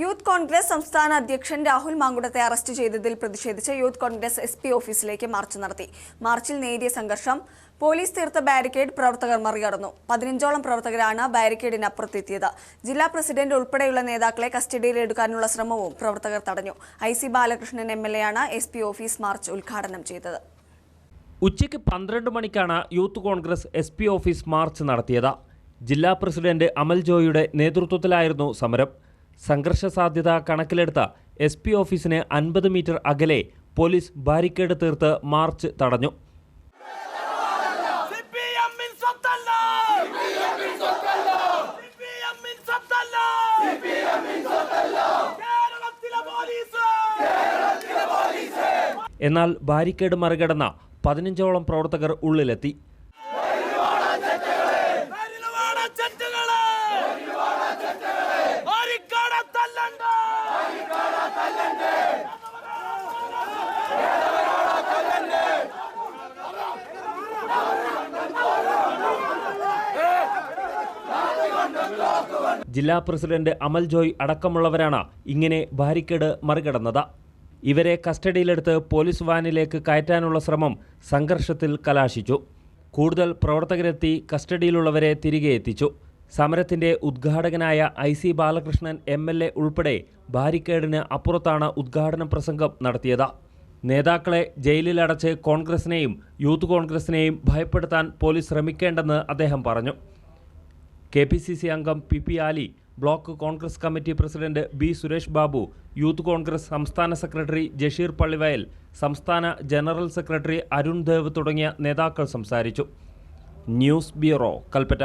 Youth Congress സംസ്ഥാന അധ്യക്ഷൻ Rahul മാങ്കുടത്തെ arrest ചെയ്തതിൽ പ്രതിഷേധിച്ച് യൂത്ത് കോൺഗ്രസ് എസ് പി ഓഫീസിലേക്ക് മാർച്ച് നടത്തി. മാർച്ചിൽ നേരിയ സംഘർഷം പോലീസ് തീർത്ത ബാരിക്കേഡ് പ്രവർത്തകർ മറികടന്നു. പതിനഞ്ചോളം പ്രവർത്തകരാണ് ബാരിക്കേഡിനപ്പുറത്തെത്തിയത്. ജില്ലാ പ്രസിഡന്റ് ഉൾപ്പെടെയുള്ള നേതാക്കളെ കസ്റ്റഡിയിലെടുക്കാനുള്ള ശ്രമവും പ്രവർത്തകർ തടഞ്ഞു. I C Balakrishnan M L എയാണ് S P office march ഉദ്ഘാടനം ചെയ്തത്. ഉച്ചയ്ക്ക് പന്ത്രണ്ട് മണിക്കാണ് youth Congress S P office march നടത്തിയത്. ജില്ലാ പ്രസിഡന്റ് അമൽ ജോയിയുടെ നേതൃത്വത്തിലായിരുന്നു സമരം. സംഘർഷ സാധ്യത കണക്കിലെടുത്ത എസ് പി ഓഫീസിന് അൻപത് മീറ്റർ അകലെ പോലീസ് ബാരിക്കേഡ് തീർത്ത് മാർച്ച് തടഞ്ഞു. എന്നാൽ ബാരിക്കേഡ് മറികടന്ന പതിനഞ്ചോളം പ്രവർത്തകർ ഉള്ളിലെത്തി. ജില്ലാ പ്രസിഡന്റ് അമൽ ജോയ് അടക്കമുള്ളവരാണ് ഇങ്ങനെ ബാരിക്കേഡ് മറികടന്നത്. ഇവരെ കസ്റ്റഡിയിലെടുത്ത് പോലീസ് വാനിലേക്ക് കയറ്റാനുള്ള ശ്രമം സംഘർഷത്തിൽ കലാശിച്ചു. കൂടുതൽ പ്രവർത്തകരെത്തി കസ്റ്റഡിയിലുള്ളവരെ തിരികെ എത്തിച്ചു. സമരത്തിന്റെ ഉദ്ഘാടകനായ I C Balakrishnan M L A ഉൾപ്പെടെ ബാരിക്കേഡിന് അപ്പുറത്താണ് ഉദ്ഘാടന പ്രസംഗം നടത്തിയത്. നേതാക്കളെ ജയിലിലടച്ച് കോൺഗ്രസിനെയും യൂത്ത് കോൺഗ്രസിനെയും ഭയപ്പെടുത്താൻ പോലീസ് ശ്രമിക്കേണ്ടെന്ന് അദ്ദേഹം പറഞ്ഞു. കെ പി സി സി അംഗം P P Ali block Congress committee president B Suresh Babu youth Congress സംസ്ഥാന സെക്രട്ടറി ജഷീർ പള്ളിവയൽ സംസ്ഥാന ജനറൽ സെക്രട്ടറി അരുൺ ദേവ് തുടങ്ങിയ നേതാക്കൾ സംസാരിച്ചു. News bureau Kalpetta.